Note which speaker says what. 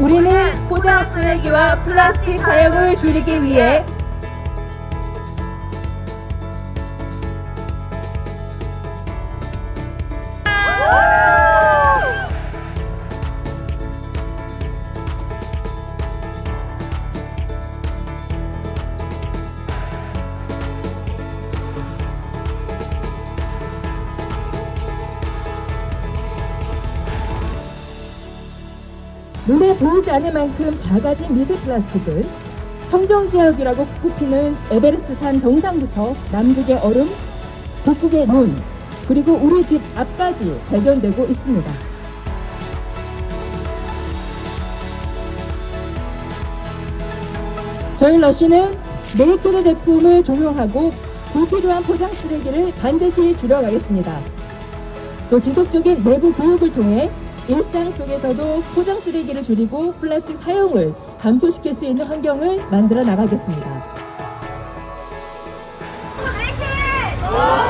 Speaker 1: 우리는 포장 쓰레기와 플라스틱 사용을 줄이기 위해
Speaker 2: 눈에 보이지 않을 만큼 작아진 미세 플라스틱은 청정 지역이라고 꼽히는 에베레스트 산 정상부터 남극의 얼음, 북극의 눈, 그리고 우리 집 앞까지 발견되고 있습니다. 저희 러쉬는 네이키드 제품을 종용하고 불필요한 포장 쓰레기를 반드시 줄여가겠습니다. 또 지속적인 내부 교육을 통해 일상 속에서도 포장 쓰레기를 줄이고 플라스틱 사용을 감소시킬 수 있는 환경을 만들어 나가겠습니다.
Speaker 1: 오!